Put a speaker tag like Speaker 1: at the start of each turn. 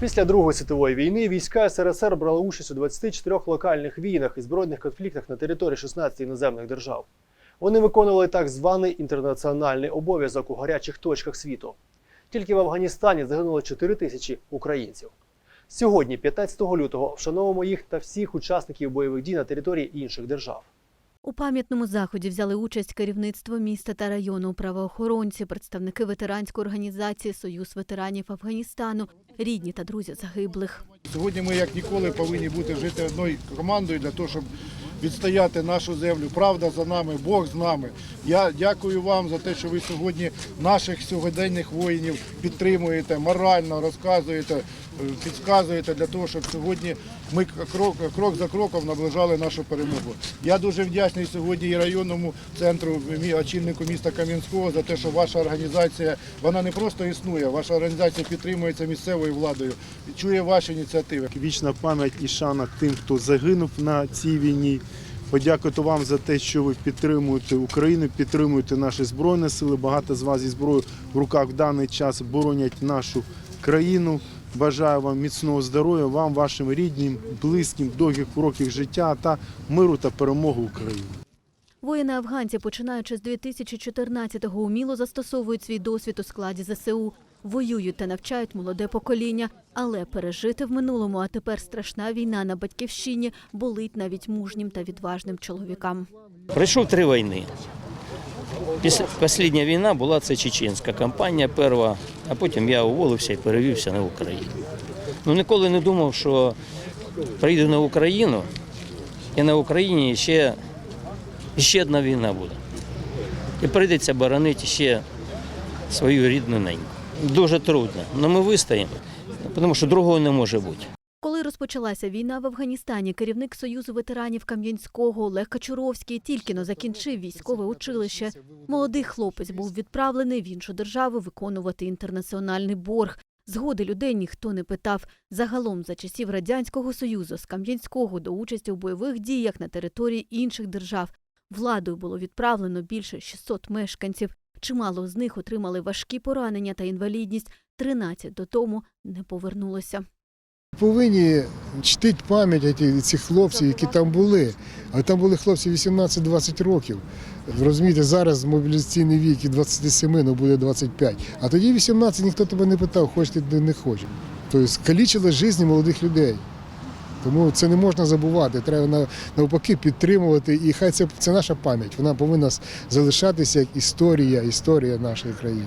Speaker 1: Після Другої світової війни війська СРСР брали участь у 24 локальних війнах і збройних конфліктах на території 16 іноземних держав. Вони виконували так званий інтернаціональний обов'язок у гарячих точках світу. Тільки в Афганістані загинуло 4 тисячі українців. Сьогодні, 15 лютого, вшановуємо їх та всіх учасників бойових дій на території інших держав.
Speaker 2: У пам'ятному заході взяли участь керівництво міста та району, правоохоронці, представники ветеранської організації Союз ветеранів Афганістану, рідні та друзі загиблих.
Speaker 3: Сьогодні ми як ніколи повинні бути жити одною командою для того, щоб відстояти нашу землю. Правда за нами, Бог з нами. Я дякую вам за те, що ви сьогодні наших сьогоденних воїнів підтримуєте, морально розказуєте, е, підказуєте для того, щоб сьогодні ми крок, крок за кроком наближали нашу перемогу. Я дуже вдячний сьогодні і районному центру, очільнику міста Кам'янського за те, що ваша організація вона не просто існує, ваша організація підтримується місцевою владою, чує ваші ініціативи.
Speaker 4: Вічна пам'ять і шана тим, хто загинув на цій війні. Подякувати вам за те, що ви підтримуєте Україну, підтримуєте наші збройні сили. Багато з вас зі зброєю в руках в даний час боронять нашу країну. Бажаю вам міцного здоров'я, вам, вашим рідним, близьким, довгих років життя та миру та перемоги України.
Speaker 2: Воїни-афганці, починаючи з 2014-го, уміло застосовують свій досвід у складі ЗСУ, воюють та навчають молоде покоління. Але пережити в минулому, а тепер страшна війна на батьківщині болить навіть мужнім та відважним чоловікам.
Speaker 5: Пройшов три війни. Остання війна була це чеченська кампанія перша, а потім я уволився і перевівся на Україну. Ну ніколи не думав, що приїду на Україну, і на Україні ще, ще одна війна буде. І прийдеться боронити ще свою рідну неньку. Дуже трудно, але ми вистоїмо, тому що другого не може бути.
Speaker 2: Коли розпочалася війна в Афганістані, керівник Союзу ветеранів Кам'янського Олег Качуровський тільки но закінчив військове училище. Молодий хлопець був відправлений в іншу державу виконувати інтернаціональний борг. Згоди людей ніхто не питав. Загалом за часів радянського союзу з Кам'янського до участі у бойових діях на території інших держав владою було відправлено більше 600 мешканців. Чимало з них отримали важкі поранення та інвалідність. 13 додому не повернулося.
Speaker 6: Повинні чтити пам'ять цих хлопців, які там були. А там були хлопці 18-20 років. Розумієте, зараз мобілізаційний вік і 27, ну буде 25. А тоді 18 ніхто тебе не питав, хочеш не хочеш. Тобто калічили життя молодих людей. Тому це не можна забувати. Треба на- навпаки підтримувати. І хай це, це наша пам'ять. Вона повинна залишатися як історія, історія нашої країни.